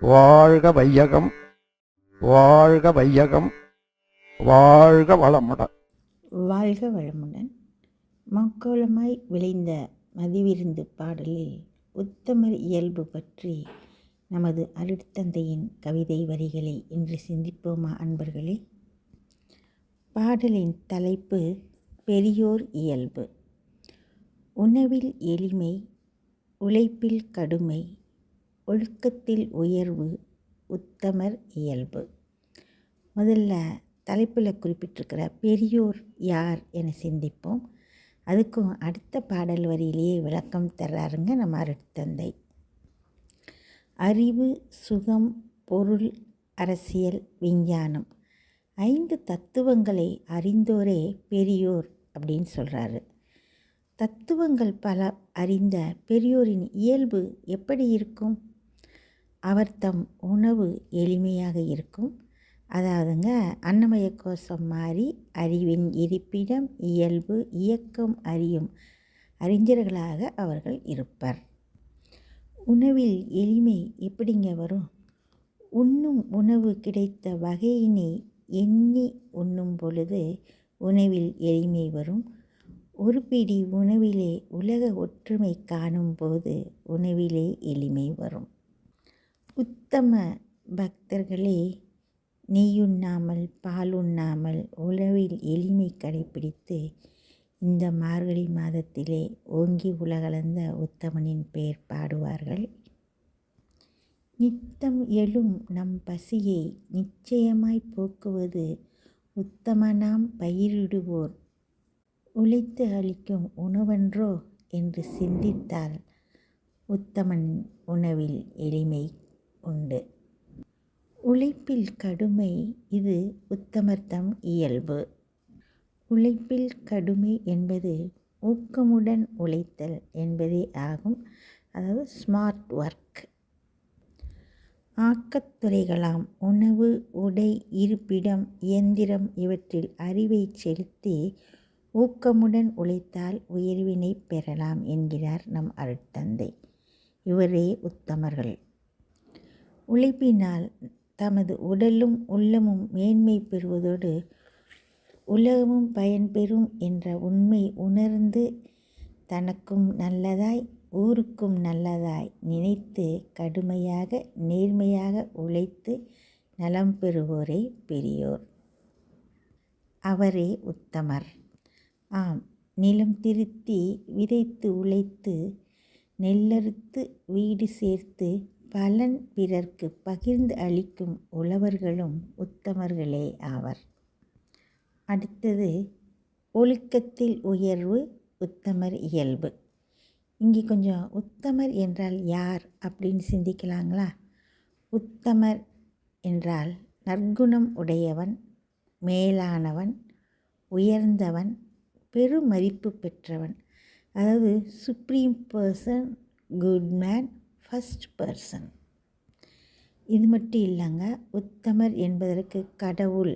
வாழ்க வையகம் வாழ்க வையகம் வாழ்க வளமுடன். வாழ்க வளமுடன். மக்கோலமாய் விளைந்த மதிவிருந்து பாடலில் உத்தமர் இயல்பு பற்றி நமது அருட்தந்தையின் கவிதை வரிகளை இன்று சிந்திப்போமா அன்பர்களே? பாடலின் தலைப்பு பெரியோர் இயல்பு. உணவில் எளிமை உழைப்பில் கடுமை ஒழுக்கத்தில் உயர்வு உத்தமர் இயல்பு. முதல்ல தலைப்பில் குறிப்பிட்டிருக்கிற பெரியோர் யார் என சிந்திப்போம். அதுக்கும் அடுத்த பாடல் வரியிலேயே விளக்கம் தர்றாருங்க நம்ம அருட்தந்தை. அறிவு சுகம் பொருள் அரசியல் விஞ்ஞானம். ஐந்து தத்துவங்களை அறிந்தோரே பெரியோர் அப்படின்னு சொல்கிறாரு தத்துவங்கள் பல அறிந்த பெரியோரின் இயல்பு எப்படி இருக்கும்? அவர் தம் உணவு எளிமையாக இருக்கும். அதாவதுங்க அன்னமய கோஷம் மாறி அறிவின் இருப்பிடம் இயல்பு இயக்கம் அறியும் அறிஞர்களாக அவர்கள் இருப்பர். உணவில் எளிமை எப்படிங்க வரும்? உண்ணும் உணவு கிடைத்த வகையினை எண்ணி உண்ணும் பொழுது உணவில் எளிமை வரும். ஒரு பிடி உணவிலே உலக ஒற்றுமை காணும்போது உணவிலே எளிமை வரும். உத்தம பக்தர்களே நெய்யுண்ணாமல் பால் உண்ணாமல் உணவில் எளிமை கடைபிடித்து இந்த மார்கழி மாதத்திலே ஓங்கி உலகளந்த உத்தமனின் பெயர் பாடுவார்கள். நித்தம் எழும் நம் பசியை நிச்சயமாய் போக்குவது உத்தமனாம் பயிரிடுவோர். உழைத்து அளிக்கும் உணவன்றோ என்று சிந்தித்தால் உத்தமன் உணவில் எளிமை உண்டு. உழைப்பில் கடுமை இது உத்தமர்த்தம் இயல்பு. உழைப்பில் கடுமை என்பது ஊக்கமுடன் உழைத்தல் என்பதே ஆகும். அதாவது ஸ்மார்ட் ஒர்க் ஆக்கத்துறைகளாம் உணவு உடை இருப்பிடம் இயந்திரம் இவற்றில் அறிவை செலுத்தி ஊக்கமுடன் உழைத்தால் உயர்வினை பெறலாம் என்கிறார் நம் அருட்தந்தை. இவரே உத்தமர்கள். உழைப்பினால் தமது உடலும் உள்ளமும் மேன்மை பெறுவதோடு உலகமும் பயன்பெறும் என்ற உண்மை உணர்ந்து தனக்கும் நல்லதாய் ஊருக்கும் நல்லதாய் நினைத்து கடுமையாக நேர்மையாக உழைத்து நலம் பெறுவோரே பெரியோர். அவரே உத்தமர். ஆம் நிலம் திருத்தி விதைத்து உழைத்து நெல்லறுத்து வீடு சேர்த்து பலன் பிறர்க்கு பகிர்ந்து அளிக்கும் உழவர்களும் உத்தமர்களே ஆவர். அடுத்தது ஒழுக்கத்தில் உயர்வு உத்தமர் இயல்பு. இங்கே கொஞ்சம் உத்தமர் என்றால் யார் அப்படின்னு சிந்திக்கலாங்களா? உத்தமர் என்றால் நற்குணம் உடையவன் மேலானவன் உயர்ந்தவன் பெருமதிப்பு பெற்றவன். அதாவது supreme person good man first person இது மட்டும் இல்லைங்க உத்தமர் என்பதற்கு கடவுள்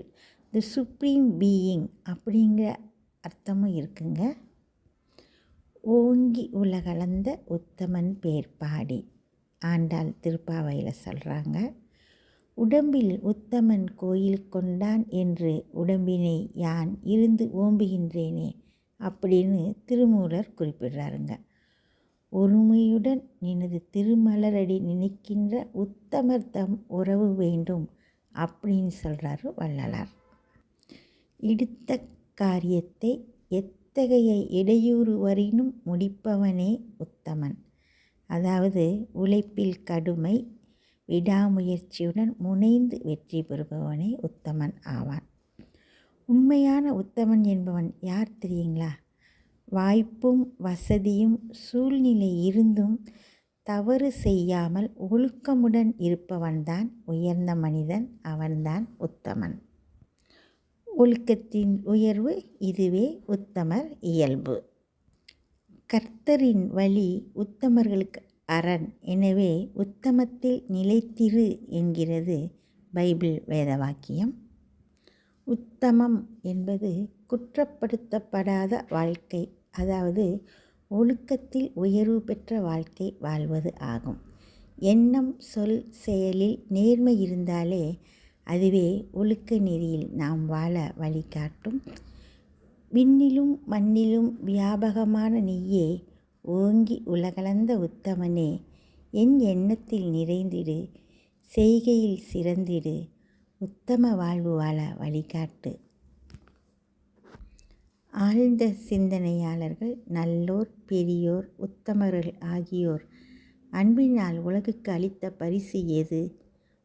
த சுப்ரீம் பீயிங் அப்படிங்கிற அர்த்தமும் இருக்குங்க. ஓங்கி உலகளந்த உத்தமன் பேர் பாடி ஆண்டாள் திருப்பாவையில் சொல்கிறாங்க உடம்பில் உத்தமன் கோயில் கொண்டான் என்று உடம்பினை யான் இருந்து ஓம்புகின்றேனே அப்படின்னு திருமூலர் குறிப்பிடுறாருங்க. ஒருமையுடன் நினது திருமலரடி நினைக்கின்ற உத்தமர் தம் உறவு வேண்டும் அப்படின்னு சொல்கிறாரு வள்ளலார். இடுத்த காரியத்தை எத்தகைய இடையூறு வரினும் முடிப்பவனே உத்தமன். அதாவது உழைப்பில் கடுமை விடாமுயற்சியுடன் முனைந்து வெற்றி பெறுபவனே உத்தமன் ஆவான். உண்மையான உத்தமன் என்பவன் யார் தெரியுங்களா? வாய்ப்பும் வசதியும் சூழ்நிலை இருந்தும் தவறு செய்யாமல் ஒழுக்கமுடன் இருப்பவன்தான் உயர்ந்த மனிதன் அவன்தான் உத்தமன். ஒழுக்கத்தின் உயர்வு இதுவே உத்தமர் இயல்பு. கர்த்தரின் வழி உத்தமர்களுக்கு அரண். எனவே உத்தமத்தில் நிலைத்திரு என்கிறது பைபிள் வேதவாக்கியம். உத்தமம் என்பது குற்றப்படுத்தப்படாத வாழ்க்கை அதாவது ஒழுக்கத்தில் உயர்வு பெற்ற வாழ்க்கை வாழ்வது ஆகும். எண்ணம் சொல் செயலில் நேர்மை இருந்தாலே அதுவே ஒழுக்க நெறியில் நாம் வாழ வழிகாட்டும். விண்ணிலும் மண்ணிலும் வியாபகமான நீயே ஓங்கி உலகளந்த உத்தமனே என் எண்ணத்தில் நிறைந்திடு செய்கையில் சிறந்திடு உத்தம வாழ்வு வாழ வழிகாட்டு. ஆழ்ந்த சிந்தனையாளர்கள் நல்லோர் பெரியோர் உத்தமர்கள் ஆகியோர். அன்பினால் உலகுக்கு அளித்த பரிசு எது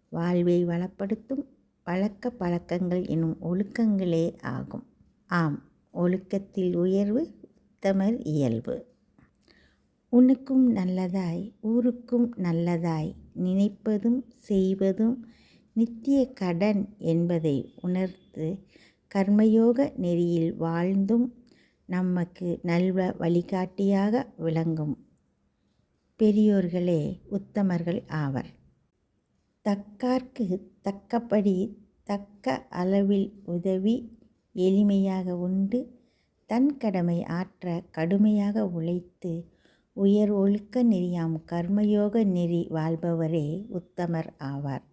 வாழ்வை வளப்படுத்தும் பழக்க பழக்கங்கள் எனும் ஒழுக்கங்களே ஆகும். ஆம் ஒழுக்கத்தில் உயர்வு உத்தமர் இயல்பு. உனக்கும் நல்லதாய் ஊருக்கும் நல்லதாய் நினைப்பதும் செய்வதும் நித்திய கடன் என்பதை உணர்த்து கர்மயோக நெறியில் வாழ்ந்தும் நமக்கு நல்வ வழிகாட்டியாக விளங்கும். பெரியோர்களே உத்தமர்கள் ஆவர். தக்கார்க்கு தக்கபடி தக்க அளவில் உதவி எளிமையாக உண்டு. தன் கடமை ஆற்ற கடுமையாக உழைத்து உயர் ஒழுக்க நெறியாம் கர்மயோக நெறி வாழ்பவரே உத்தமர் ஆவார்.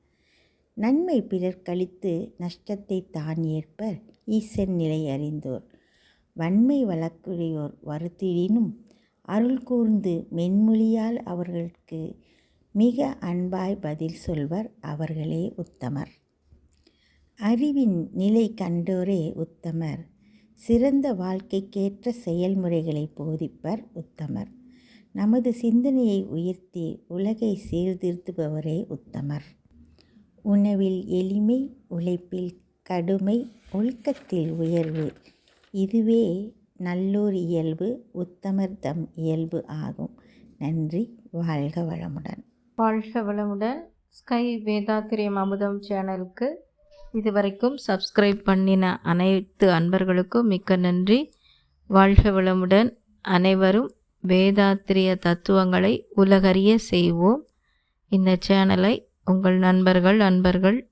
நன்மை பிறர் கழித்து நஷ்டத்தை தான் ஏற்பர். ஈசன் நிலை அறிந்தோர். வன்மை வழக்குடையோர் வருத்திடினும் அருள் கூர்ந்து மென்மொழியால் அவர்களுக்கு மிக அன்பாய் பதில் சொல்வர் அவர்களே உத்தமர். அறிவின் நிலை கண்டோரே உத்தமர். சிறந்த வாழ்க்கைக்கேற்ற செயல்முறைகளை போதிப்பர் உத்தமர். நமது சிந்தனையை உயர்த்தி உலகை சீர்திருத்துபவரே உத்தமர். உணவில் எளிமை உழைப்பில் கடுமை ஒழுக்கத்தில் உயர்வு. இதுவே நல்லோர் இயல்பு உத்தமர் தம் இயல்பு ஆகும். நன்றி. வாழ்க வளமுடன். வாழ்க வளமுடன். ஸ்கை வேதாத்திரியம் அமுதம் சேனலுக்கு இதுவரைக்கும் சப்ஸ்கிரைப் பண்ணின அனைத்து அன்பர்களுக்கும் மிக்க நன்றி. வாழ்க வளமுடன். அனைவரும் வேதாத்திரிய தத்துவங்களை உலகறிய செய்வோம். இந்த சேனலை உங்கள் நண்பர்கள் அன்பர்கள்